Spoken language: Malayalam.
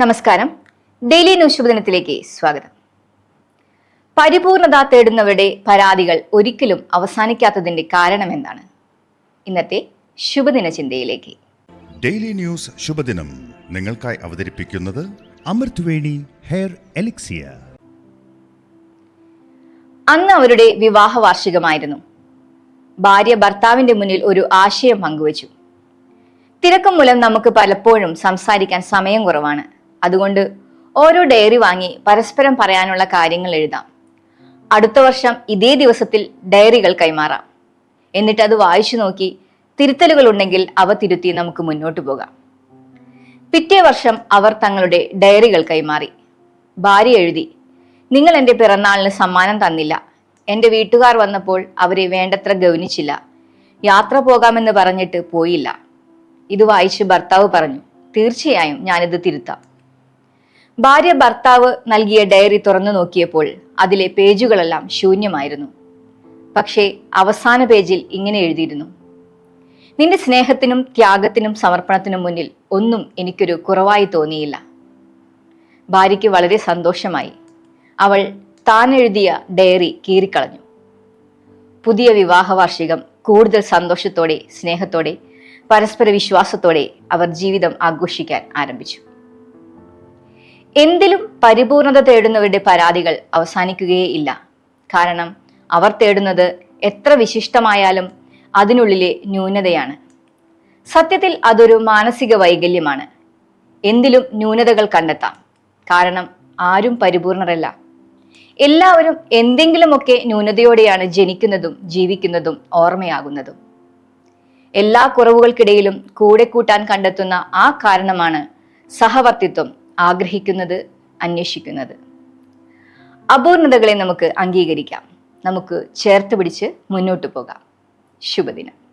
നമസ്കാരം. ഡെയിലി ന്യൂസ് ശുഭദിനത്തിലേക്ക് സ്വാഗതം. പരിപൂർണത തേടുന്നവരുടെ പരാതികൾ ഒരിക്കലും അവസാനിക്കാത്തതിന്റെ കാരണം എന്താണ് ഇന്നത്തെ ശുഭദിന ചിന്തയിലേക്ക്. ഡെയിലി ന്യൂസ് ശുഭദിനം നിങ്ങൾക്കായി അവതരിപ്പിക്കുന്നത് അമൃത്വേണി ഹെയർ എലിക്സിയ. അന്ന് അവരുടെ വിവാഹ വാർഷികമായിരുന്നു. ഭാര്യ ഭർത്താവിന്റെ മുന്നിൽ ഒരു ആശയം പങ്കുവച്ചു. തിരക്കും മൂലം നമുക്ക് പലപ്പോഴും സംസാരിക്കാൻ സമയം കുറവാണ്. അതുകൊണ്ട് ഓരോ ഡയറി വാങ്ങി പരസ്പരം പറയാനുള്ള കാര്യങ്ങൾ എഴുതാം. അടുത്ത വർഷം ഇതേ ദിവസത്തിൽ ഡയറികൾ കൈമാറാം. എന്നിട്ട് അത് വായിച്ചു നോക്കി തിരുത്തലുകൾ ഉണ്ടെങ്കിൽ അവ തിരുത്തി നമുക്ക് മുന്നോട്ട് പോകാം. പിറ്റേ വർഷം അവർ തങ്ങളുടെ ഡയറികൾ കൈമാറി. ഭാര്യ എഴുതി നിങ്ങൾ എന്റെ പിറന്നാളിന് സമ്മാനം തന്നില്ല. എന്റെ വീട്ടുകാർ വന്നപ്പോൾ അവരെ വേണ്ടത്ര ഗൗനിച്ചില്ല. യാത്ര പോകാമെന്ന് പറഞ്ഞിട്ട് പോയില്ല. ഇത് വായിച്ച് ഭർത്താവ് പറഞ്ഞു തീർച്ചയായും ഞാനിത് തിരുത്താം. ഭാര്യ ഭർത്താവ് നൽകിയ ഡയറി തുറന്നു നോക്കിയപ്പോൾ അതിലെ പേജുകളെല്ലാം ശൂന്യമായിരുന്നു. പക്ഷേ അവസാന പേജിൽ ഇങ്ങനെ എഴുതിയിരുന്നു. നിന്റെ സ്നേഹത്തിനും ത്യാഗത്തിനും സമർപ്പണത്തിനും മുന്നിൽ ഒന്നും എനിക്കൊരു കുറവായി തോന്നിയില്ല ഭാര്യയ്ക്ക് വളരെ സന്തോഷമായി. അവൾ താൻ എഴുതിയ ഡയറി കീറിക്കളഞ്ഞു. പുതിയ വിവാഹ വാർഷികം കൂടുതൽ സന്തോഷത്തോടെ സ്നേഹത്തോടെ പരസ്പര വിശ്വാസത്തോടെ അവർ ജീവിതം ആഘോഷിക്കാൻ ആരംഭിച്ചു. എന്തിലും പരിപൂർണത തേടുന്നവരുടെ പരാതികൾ അവസാനിക്കുകയേ ഇല്ല കാരണം അവർ തേടുന്നത് എത്ര വിശിഷ്ടമായാലും അതിനുള്ളിലെ ന്യൂനതയാണ്. സത്യത്തിൽ അതൊരു മാനസിക വൈകല്യമാണ്. എന്തിലും ന്യൂനതകൾ കണ്ടെത്താം. കാരണം ആരും പരിപൂർണരല്ല. എല്ലാവരും എന്തെങ്കിലുമൊക്കെ ന്യൂനതയോടെയാണ് ജനിക്കുന്നതും ജീവിക്കുന്നതും ഓർമ്മയാകുന്നതും. എല്ലാ കുറവുകൾക്കിടയിലും കൂടെ കൂട്ടാൻ കണ്ടെത്തുന്ന ആ കാരണമാണ് സഹവർത്തിത്വം ആഗ്രഹിക്കുന്നത് അന്വേഷിക്കുന്നത്. അപൂർണതകളെ നമുക്ക് അംഗീകരിക്കാം. നമുക്ക് ചേർത്ത് പിടിച്ച് മുന്നോട്ട് പോകാം. ശുഭദിനം.